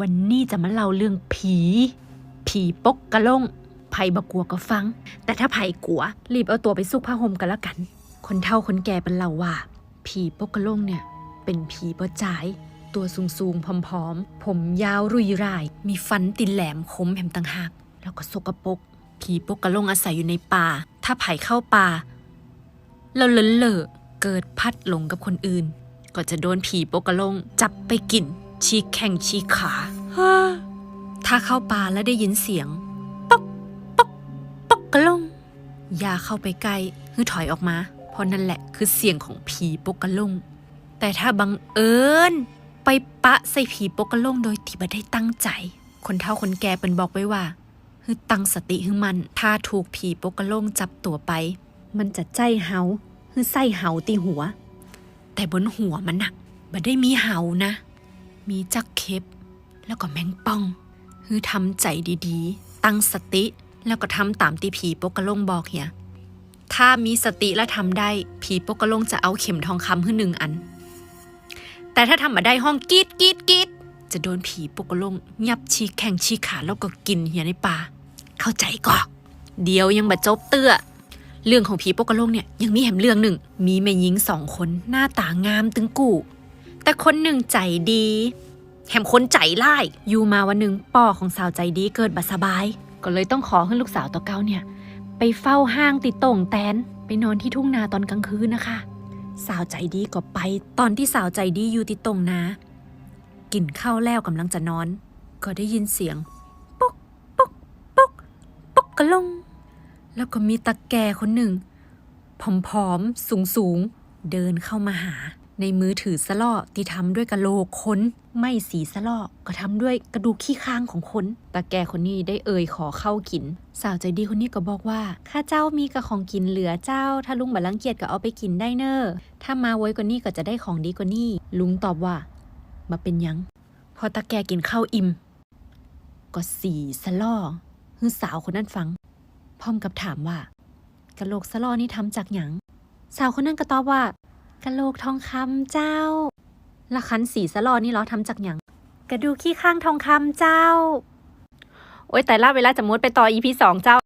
วันนี้จะมาเล่าเรื่องผี ผีปกกระลงไผ่บกลัวก็ฟัง แต่ถ้าไผ่กลัว รีบเอาตัวไปซุกผ้าห่มกันละกัน คนเฒ่าคนแก่เป็นเล่าว่า ผีปกกระลงเนี่ย เป็นผีประจาย ตัวสูงสูงๆผอมๆ ผมยาวรุยร่าย มีฟันตินแหลมคมแหมต่างหาก แล้วก็สกปรกผีปกกระลงอาศัยอยู่ในป่า ถ้าไผ่เข้าป่าแล้วเลอะเลอะเกิดพัดหลงกับคนอื่น ก็จะโดนผีปกกระลงจับไปกิน ชีกแข่งชีกขาถ้าเข้าป่าแล้วได้ยินเสียงปอกปอกปอกกะลงอย่าเข้าไปใกล้คือถอยออกมา เพราะนั่นแหละคือเสียงของผีปกกะลง แต่ถ้าบังเอิญไปปะใส่ผีปกกะลงโดยที่บ่ได้ตั้งใจ คนเฒ่าคนแก่เป็นบอกไว้ว่าคือตั้งสติให้มัน ถ้าถูกผีปกกะลงจับตัวไป มันจะใจเฮาคือไส้เฮาตีหัว แต่บนหัวมันน่ะบ่ได้มีเฮานะ มีจักเข็บแล้วก็แมงป่อง คือทำใจดีๆ ตั้งสติ แล้วก็ทำตามที่ผีปกกะลงบอกเฮียถ้ามีสติและทำได้ ผีปกกะลงจะเอาเข็มทองคำให้หนึ่งอัน แต่ถ้าทำมาได้ห้องกรีดกรีดกรีดจะโดนผีปกกะลงยับชีแข่งชีขาแล้วก็กินเฮียในป่า เข้าใจก็เดียวยังบาจบเตื้อเรื่องของผีปกกะโลงเนี่ยยังมีแหมเรื่องหนึ่ง มีแม่หญิงสองคนหน้าตางามตึงกู่ แต่คนหนึ่งใจดีแหมคนใจร้ายอยู่มาวันหนึ่งป่อของสาวใจดีเกิดบัสบาย ก็เลยต้องขอให้ลูกสาวตัวเก้าเนี่ย ไปเฝ้าห้างติดโต่งแตนไปนอนที่ทุ่งนาตอนกลางคืนนะคะ สาวใจดีก็ไป ตอนที่สาวใจดีอยู่ติดโต่งนากินข้าวแล้วกำลังจะนอน ก็ได้ยินเสียงปกปกปกปกกะลง แล้วก็มีตาแก่คนหนึ่งผอมๆสูงๆ เดินเข้ามาหา ในมือถือสล่อที่ทำด้วยกะโหลกคนไม่สีสลอก็ทำด้วยกระดูกขี้ข้างของคนตาแก่คนนี้ได้เอ่ยขอเข้ากิน สาวใจดีคนนี้ก็บอกว่า ข้าเจ้ามีกระของกินเหลือเจ้า ถ้าลุงบัลังเกียจก็เอาไปกินได้เนอะถ้ามาไว้กว่านี้ก็จะได้ของดีกว่านี้ ลุงตอบว่า มาเป็นยัง พอตาแก่กินข้าวอิ่ม ก็สีสลอฮือสาวคนนั้นฟัง พร้อมกับถามว่ากะโหลกสลอนี่ทำจากหยังสาวคนนั้นก็ตอบว่า กะโหลกทองคำเจ้าละคันสีสลอนี่เหรอทำจากหยังกระดูกขี้ข้างทองคำเจ้า โอ้ยแต่ละเวลาจะมุดไปต่ออีพีสองเจ้า